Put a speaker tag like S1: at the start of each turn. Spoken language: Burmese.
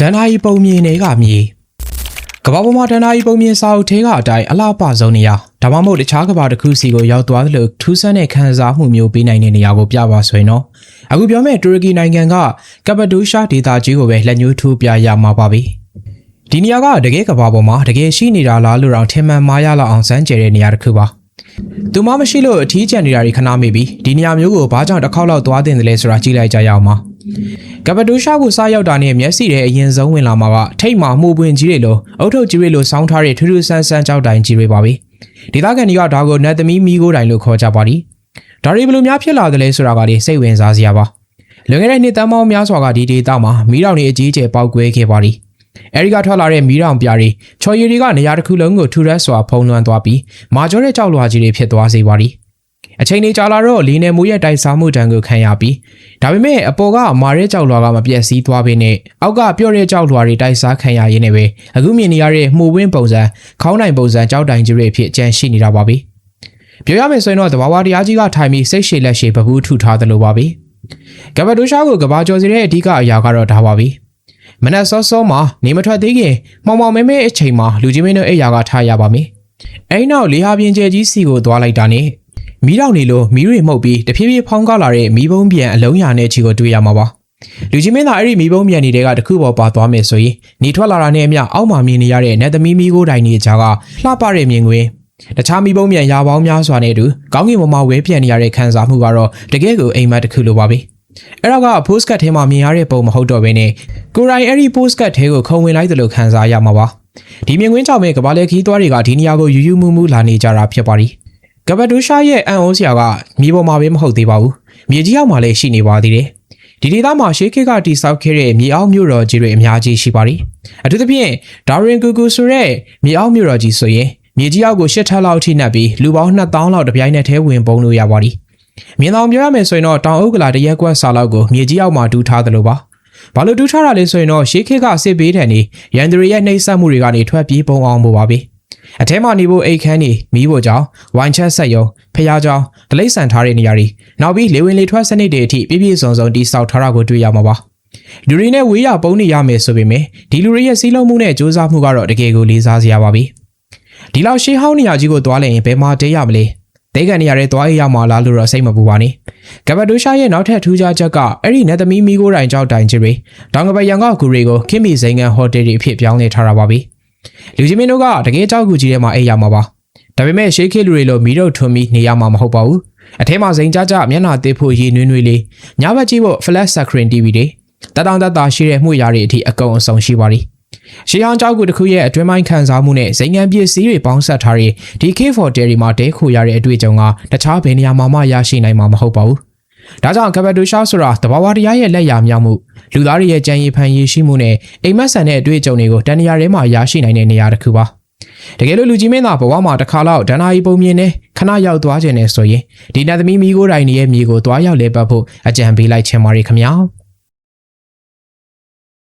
S1: ဒဏ္ဍာရီပုံမြင်တွေကမြေကမ္ဘာပေါ်မှာဒဏ္ဍာရီပုံမြင်စာအုပ်ထဲကအတိုင်းအလားပဆုံးနေရဒါမှမဟုတ်တခြားကမ္ဘာတစ်ခုစီကိုရောက်သွားသလိုထူးဆန်းတဲ့ခံစားမှုမျိုးပေးနိုင်တဲ့နေရာကိုပြပါဆိုရင်တော့အခုပြောမယ့်တူရကီနိုင်ငံကကပ္ပဒိုရှာဒေသကြီးကိုပဲလက်ညှိုးထိုးပြရမှာပါပဲဒီနေရာကတကယ်ကမ္ဘာပေါ်မှာတကယ်ရှိနေတာလားလို့တော့ထင်မှန်မှားရလောက်အောင်စမ်းကြဲတဲ့နေရာတစ်ခုပါသူမမရှိလို့အထီးကျန်နေတာတွေခဏမေ့ပြီးဒီနေရာမျိုးကိုဘာကြောင့်တစ်ခေါက်လောက်သွားတင်တယ်လဲဆိုတာကြည့်လိုက်ကြရအောင်ပါ ကပ္ပဒိုရှာကိုစားရောက်တာနဲ့မျက်စိထဲအရင်ဆုံးဝင်လာမှာကထိတ်မှမှုပွင့်ကြီးတွေလိုအုတ်ထုတ်ကြီးတွေလိုစောင်းထားတဲ့ထူးထူးဆန်းဆန်းကြောက်တိုင်ကြီးတွေပါပဲဒေသခံတွေကဒါကိုနတ်သမီးမီးကိုတိုင်လို့ခေါ်ကြပါသည်ဒါတွေဘယ်လိုများဖြစ်လာသလဲဆိုတာကလေးစိတ်ဝင်စားစရာပါလွန်ခဲ့တဲ့နှစ်တန်းပေါင်းများစွာကဒီဒေသမှာမီးတောင်တွေအကြီးအကျယ်ပေါက်ကွဲခဲ့ပါသည်အဲဒီကထွက်လာတဲ့မီးတောင်ပြားတွေချော်ရည်တွေကနေရာတစ်ခုလုံးကိုထူရက်စွာဖုံးလွှမ်းသွားပြီးမာကျောတဲ့ကြောက်လွှာကြီးတွေဖြစ်သွားစေပါသည် အချိန်လေးကြာလာတော့လီနယ်မိုးရဲ့တိုက်စားမှုတံကိုခံရပြီးဒါပေမဲ့အပေါ်ကမာရဲကြောက်လွှာကမပြည့်စည်သွားပေနဲ့အောက်ကပြော့တဲ့ကြောက်လွှာတွေတိုက်စားခံရရင်းနဲ့ပဲအခုမြင်နေရတဲ့မှုဝင်းပုံစံခေါင်းနိုင်ပုံစံကြောက်တိုင်ကြီးတွေအဖြစ်ကြန့်ရှိနေတာပါပဲပြောရမယ်ဆိုရင်တော့တဘာဝတရားကြီးကထိုင်ပြီးစိတ်ရှည်လက်ရှည်ပပူးထုထားသလိုပါပဲကပ္ပဒိုရှာကိုကဘာကျော်စီတဲ့အဓိကအရာကတော့ဒါပါပဲမနက်စောစောမှာနေမထွက်သေးခင်မောင်မောင်မဲမဲအချိန်မှာလူကြီးမင်းတို့အိယာကထားရပါမယ်အဲ့နောက်လေဟာပြင်ကျဲကြီးစီကိုသွားလိုက်တာနဲ့ မီးတောင်နေလို့မီးတွေမှုတ်ပြီးတဖြည်းဖြည်းဖောင်းကားလာတဲ့မီးပုံးပြန်အလုံးရာနဲ့ချီကိုတွေ့ရမှာပါလူကြီးမင်းသားအဲ့ဒီမီးပုံးပြန်နေတဲ့ကတစ်ခုပေါ်ပါသွားမယ်ဆိုရင်နေထွက်လာတာနဲ့အမျှအောက်မှာမြင်နေရတဲ့နတ်သမီးမီးကိုတိုင်နေကြကလှပတဲ့မြင်ကွင်းတခြားမီးပုံးပြန်ရာပေါင်းများစွာနဲ့အတူကောင်းကင်ဘဝမှာဝဲပြန်နေရတဲ့ခံစားမှုကတော့တကယ်ကိုအိမ်မက်တစ်ခုလိုပါပဲအဲ့တော့က postcard ထဲမှာမြင်ရတဲ့ပုံမဟုတ်တော့ဘဲနဲ့ကိုရိုင်းအဲ့ဒီ postcard ထဲကိုခုံဝင်လိုက်သလိုခံစားရမှာပါဒီမြင်ကွင်းကြောင့်ပဲကဘာလေခီးသွားတွေကဒီနေရာကိုယူယူမှုမှုလာနေကြတာဖြစ်ပါသည် ကပ္ပဒိုရှာရဲ့အန်အိုးစရာကမြေပေါ်မှာပဲမဟုတ်သေးပါဘူးမြေကြီးအောက်မှာလည်းရှိနေပါသေးတယ်ဒီဒေသမှာရှေးခေတ်ကတိဆောက်ခဲ့တဲ့မြေအောက်မြို့တော်ကြီးတွေအများကြီးရှိပါတယ်အထူးသဖြင့်ဒါရင်ကူကူဆိုတဲ့မြေအောက်မြို့တော်ကြီးဆိုရင်မြေကြီးအောက်ကိုရှစ်ထပ်လောက်ထိနှက်ပြီးလူပေါင်း2000လောက်တပြိုင်နက်တည်းဝင်ပုံလို့ရပါတယ်မြင်အောင်ပြောရမယ်ဆိုရင်တော့တောင်အုပ်ကလာတရက်ကွက်စာလောက်ကိုမြေကြီးအောက်မှာတူးထားတယ်လို့ပါဘာလို့တူးထားတာလဲဆိုရင်တော့ရှေးခေတ်ကစစ်ဘေးထန်နေရန်သူတွေရဲ့နှိပ်စက်မှုတွေကနေထွက်ပြေးပုံအောင်ဖို့ပါပဲ အထဲမှာနေဖို့အိတ်ခမ်းနေမီးဖို့ကြောင့်ဝိုင်ချက်ဆက်ယုံဖျားကြောင်ဒလိမ့်ဆန်ထားတဲ့နေရာတွေနောက်ပြီးလေဝင်လေထွက်စနစ်တွေအထိပြည့်ပြည့်စုံစုံတိစောက်ထားတာကိုတွေ့ရမှာပါလူတွေနဲ့ဝေးရပုံနေရမယ်ဆိုပေမဲ့ဒီလူတွေရဲ့စီးလုံးမှုနဲ့စူးစမ်းမှုကတော့တကယ်ကိုလေးစားစရာပါပဲဒီလောက်ရှေးဟောင်းနေရာကြီးကိုသွားလိုက်ရင်ဘယ်မှာတဲရမလဲတဲကန်နေရတဲ့သွားရရမှာလားလို့တော့စိတ်မပူပါနဲ့ကပ္ပဒိုရှာရဲ့နောက်ထပ်ထူးခြားချက်ကအဲ့ဒီနတ်သမီးမီကိုတိုင်ကြောက်တိုင်ကြီးတွေတောင်ကပရန်ကဂူတွေကိုခင်မီစိန်ကန်ဟိုတယ်တွေအဖြစ်ပြောင်းလဲထားတာပါပဲ လူကြီးမင်းတို့ကတကယ်ကြောက်ကူကြီးထဲမှာအိပ်ရမှာပါဒါပေမဲ့ရှေးခေတ်လူတွေလိုမီးတော့ထွန်ပြီးနေရမှာမဟုတ်ပါဘူးအထဲမှာစိန်ကြကြမျက်နှာသေးဖို့ရည်နွေးနွေးလေးညဘက်ကြည့်ဖို့ flash screen TV တွေတတောင်တတာရှိတဲ့မှုရာတွေအထိအကုန်အစုံရှိပါသည်ရှေးဟောင်းကြောက်ကူတစ်ခုရဲ့အတွင်းပိုင်းခံစားမှုနဲ့ဇိမ်ငံပစ္စည်းတွေပေါင်းဆက်ထားတဲ့ဒီ K4 Dairy မှာတဲခိုရတဲ့အတွေ့အကြုံကတခြားဘယ်နေရာမှာမှရရှိနိုင်မှာမဟုတ်ပါဘူးဒါကြောင့်ကပတိုရှာဆိုတာတဘာဝတရားရဲ့လက်ရာမြောက်မှု လူသားတွေရဲ့ကြံရည်ဖန်ရည်ရှိမှုနဲ့အိမ်မက်ဆန်တဲ့အတွေ့အကြုံတွေကိုတန်ရာထဲမှာရရှိနိုင်တဲ့နေရာတစ်ခုပါတကယ်လို့လူကြီးမင်းသားဘဝမှာတစ်ခါလောက်ဒဏ္ဍာရီပုံမြင်နဲ့ခဏရောက်သွားခြင်းနဲ့ဆိုရင်ဒီနတ်သမီးမိကိုတိုင်ရဲ့မြေကိုသွားရောက်လဲပတ်ဖို့အကြံပေးလိုက်ချင်ပါရခင်ဗျာ